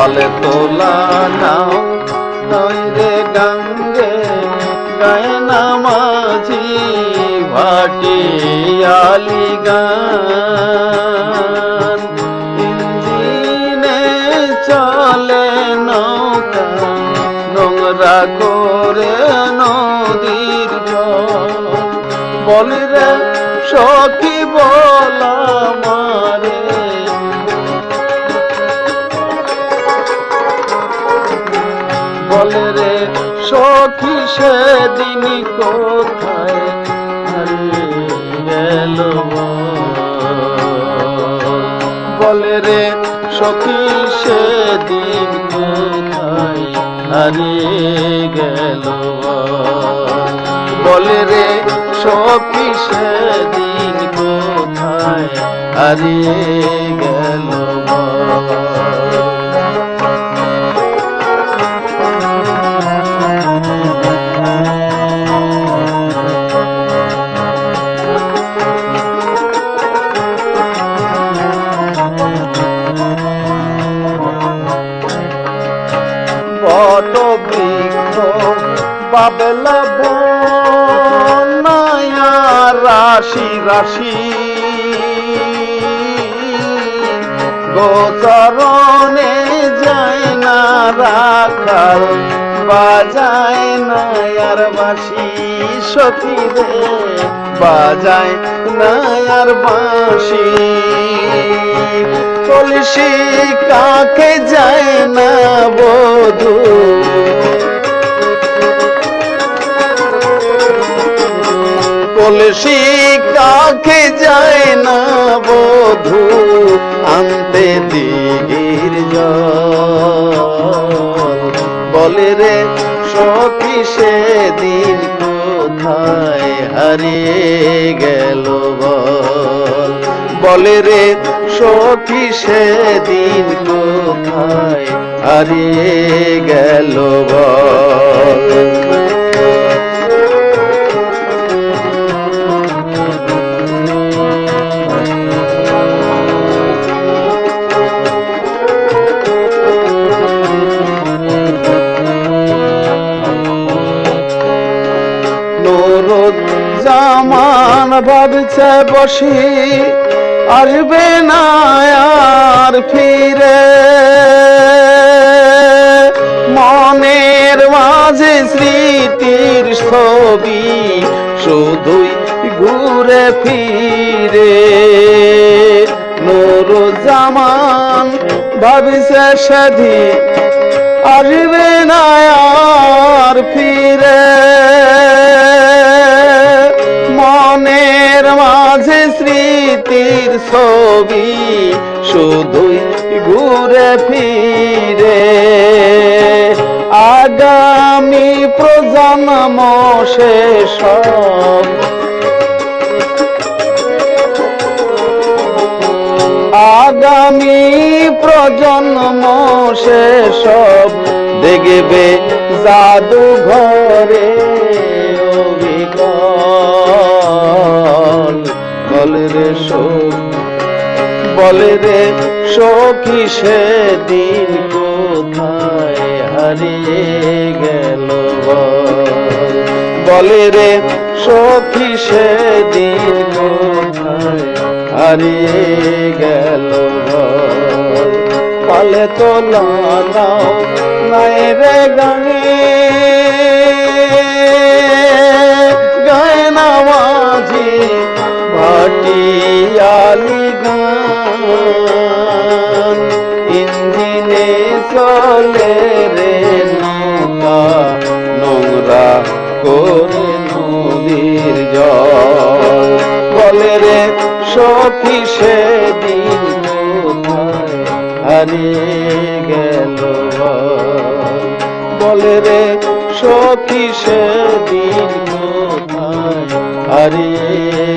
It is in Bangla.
পালে তোলা নাও নয় রে গঙ্গে গায়ে নামাজি ভাটি আলি গান। চলে নৌকা, নোংরা করে নদীর জল। বলি রে সখী সখী সেদিন কোথায় গেল বলে রে সখী সেদিন কোথায় হারিয়ে গেল বলে রে সখী সেদিন কোথায় হারিয়ে গেল বাবলা বনায়া রাশি রাশি। গোচরণে যায় না রাখাল, বাজায় না আর বাসি সখী রে। বাজায় না আর বাঁশি। কলসি কাকে যায় না বধু কলসি কাকে যায় না বধু, আনতে দিগির বলে রে, সখী সেদিন কোথায় হারিয়ে গেল বল? বলে রে, সখী সেদিন কোথায় হারিয়ে গেল বল? জামান ভাবছে বসি, আসবে না আর ফিরে। মনের মাঝে স্মৃতির ছবি শুধুই ঘুরে ফিরে। নুরুজ্জামান ভাবিছে সেদিন, আসবে না আর ফিরে। স্মৃতির ছবি শুধুই ঘুরে ফিরে। আগামী প্রজন্ম শেষ আগামী প্রজন্ম সব দেখবে জাদু ঘরে বলে রে শোক, বলে রে সখী সেদিন কোথায় হারিয়ে গেল বল? রে সখী সেদিন কোথায় হারিয়ে গেল? পালে তো লাও নাই রে গায় ইঞ্জিনে চলে রে নৌকা, নোংরা করে নদীর জল। বলে রে, সখী সেদিন কোথায় হারিয়ে গেল বলে রে, সখী সেদিন কোথায় হারিয়ে